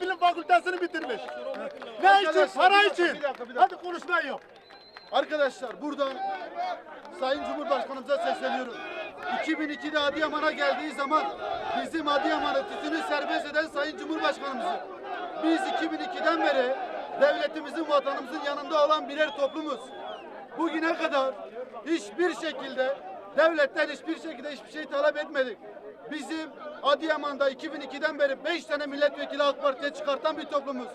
bilim fakültesini bitirmiş. Ne için? Para için. Hadi konuşmayın yok. Arkadaşlar buradan Sayın Cumhurbaşkanımıza sesleniyorum. 2002'de Adıyaman'a geldiği zaman bizim Adıyaman'ı tütünü serbest eden Sayın Cumhurbaşkanımızı. Biz 2002'den beri devletimizin, vatanımızın yanında olan birer toplumuz. Bugüne kadar hiçbir şekilde devletten hiçbir şekilde hiçbir şey talep etmedik. Bizim Adıyaman'da 2002'den beri 5 tane milletvekili AK Parti'ye çıkartan bir toplumuz.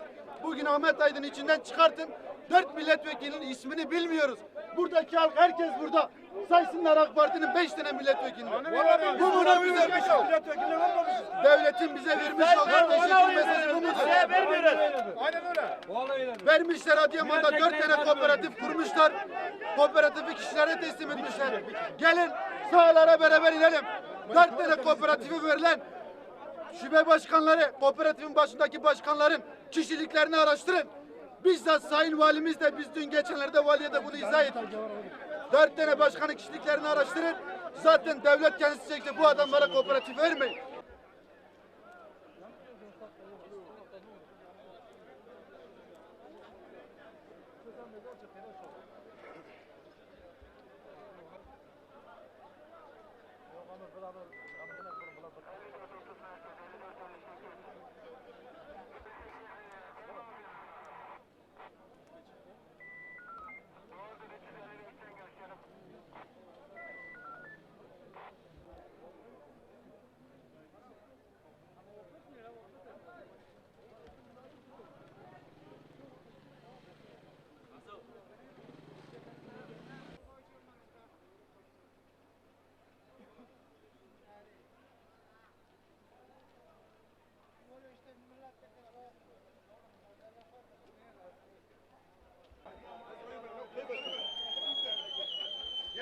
Bugün Ahmet Aydın içinden çıkartın. Dört milletvekilinin ismini bilmiyoruz. Buradaki halk herkes burada. Saysınlar AK Parti'nin beş tane milletvekilini. Bu buna bize bir şey. Devletin bize vermiş olduğu teşekkür mesajı bu mudur? Vermişler Adıyaman'da dört tane kooperatif kurmuşlar. Kooperatifi kişilere teslim etmişler. Gelin sahalara beraber inelim. Dört tane kooperatifi verilen şube başkanları, kooperatifin başındaki başkanların kişiliklerini araştırın. Bizzat Sayın Valimiz de biz dün geçenlerde valiye de bunu izah ettik. Dört tane başkanın kişiliklerini araştırın. Zaten devlet kendisi çekti bu adamlara kooperatif vermeyin. Ahmet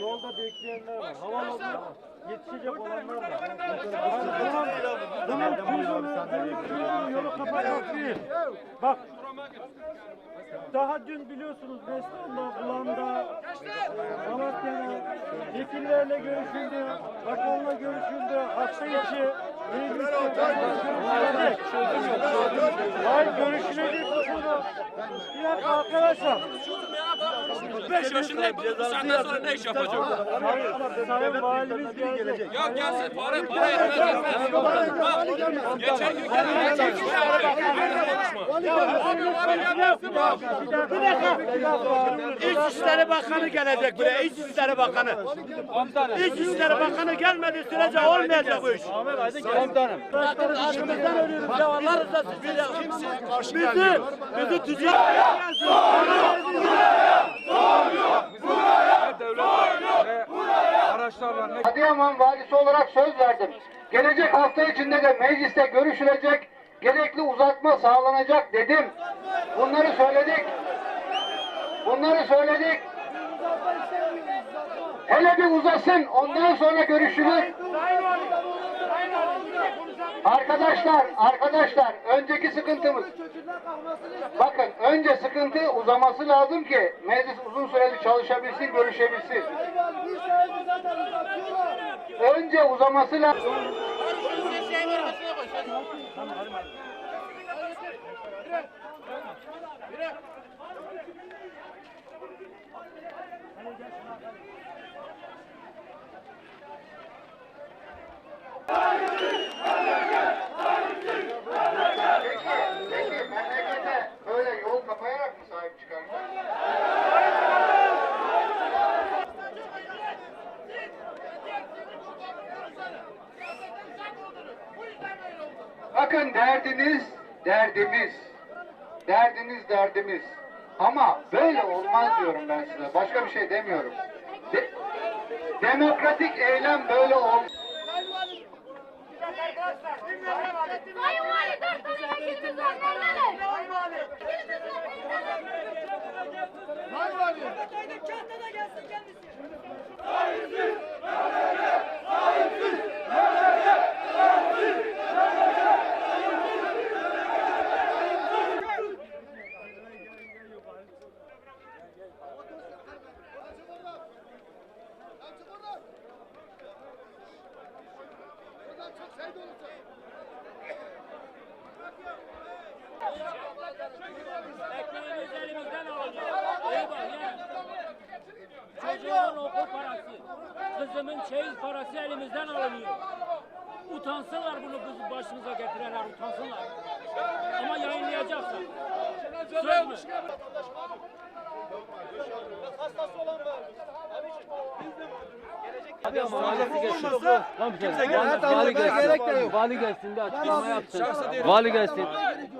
Yolda bekleyenler var. Havaalanında yetişecek olanlar var. Bunun bunun yolu kapatmak değil. Bak daha dün biliyorsunuz Mesut'la, Bulan'da, Malatya'da vekillerle görüşüldü, bakanla görüşüldü, hafta içi Hayır görüşülecek bu konu. Bir dakika arkadaşlar. 5 yaşındayım. Bu saatten sonra ne iş yapacağım? Sayın, sayın valimiz gelecek. Yok gelsin. Para, para yetmez. geçen gün geldi. Geçen gün Bir dakika. İçişleri Bakanı gelecek buraya. İçişleri Bakanı. İçişleri Bakanı gelmediği sürece olmayacak bu iş. Komutanım. Aşkımızdan ölüyoruz ya. Allah rızası için ya. Bizi, bizi tüccar. Adıyaman valisi olarak söz verdim. Gelecek hafta içinde de mecliste görüşülecek, gerekli uzatma sağlanacak dedim. Bunları söyledik. Bunları söyledik. Hele bir uzasın, ondan sonra görüşülür. Arkadaşlar, arkadaşlar, önceki sıkıntımız. Bakın, önce sıkıntı uzaması lazım ki meclis uzun süreli çalışabilsin, görüşebilsin. Önce uzaması lazım. Peki, Bakın derdiniz, derdimiz. Derdiniz, derdimiz. Ama böyle olmaz diyorum ben size. Başka bir şey demiyorum. De- demokratik eylem böyle olmaz. Sayın Vali dört tane vekilimiz var. Nerede? Ekmeğimiz elimizden alınıyor. Eyvah ya. Çocuğumun okul parası, kızımın çeyiz parası elimizden alınıyor. Utansınlar bunu kız başımıza getirenler utansınlar. Ama yayınlayacaksın. Söz mü? Vali gelsin. Vali gelsin bir açıklama yapsın. Vali gelsin.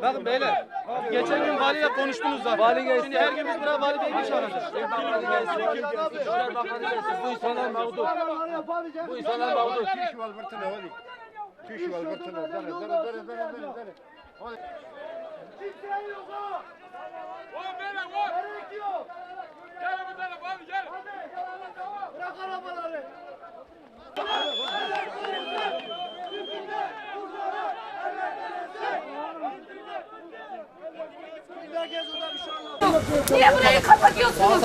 Bakın beyler, geçen gün valiyle konuştunuz zaten. Vali gelsin. Şimdi her gün biz buraya vali bey mi çağıracağız? Vali gelsin. İçişler Bakanı gelsin. Bu insanlar mağdur. Bu insanlar mağdur. Oğlum böyle var. Gel bir tane var gel. Niye burayı kapatıyorsunuz?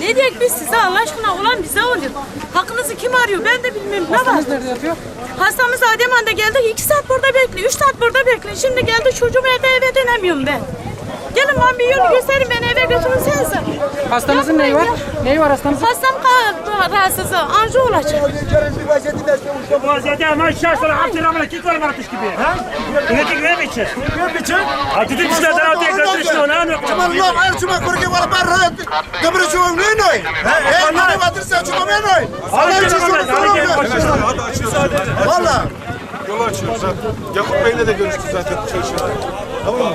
Ne diyek biz size Allah aşkına olan bize oluyor. Hakkınızı kim arıyor ben de bilmiyorum. Ne Hastamız nerede yatıyor? Hastamız Adıyaman'da geldi. iki saat burada bekliyor. Üç saat burada bekliyor. Şimdi geldi çocuğum evde eve dönemiyorum ben. Gelin ben bir yol gösterin beni eve götürürsenize. Hastamızın neyi var? Neyi var hastamızın? Hastam rahatsızı. Anju olacak. Vaziyette ama işler sonra hapsine amına kik var martış gibi. Ha? Ünetik ne biçer? Ne biçer? Atıtı dişlerden atıya götürüştü onu anlıyor. Çuman lo ay çuman kurge wala bar rat. Kabri çuman ne noy? He ne batır sa çuman ne noy? Sana için soru Valla. Yol açıyoruz zaten. Yakup Bey'le de görüştük zaten. Çalışıyoruz. Tamam mı?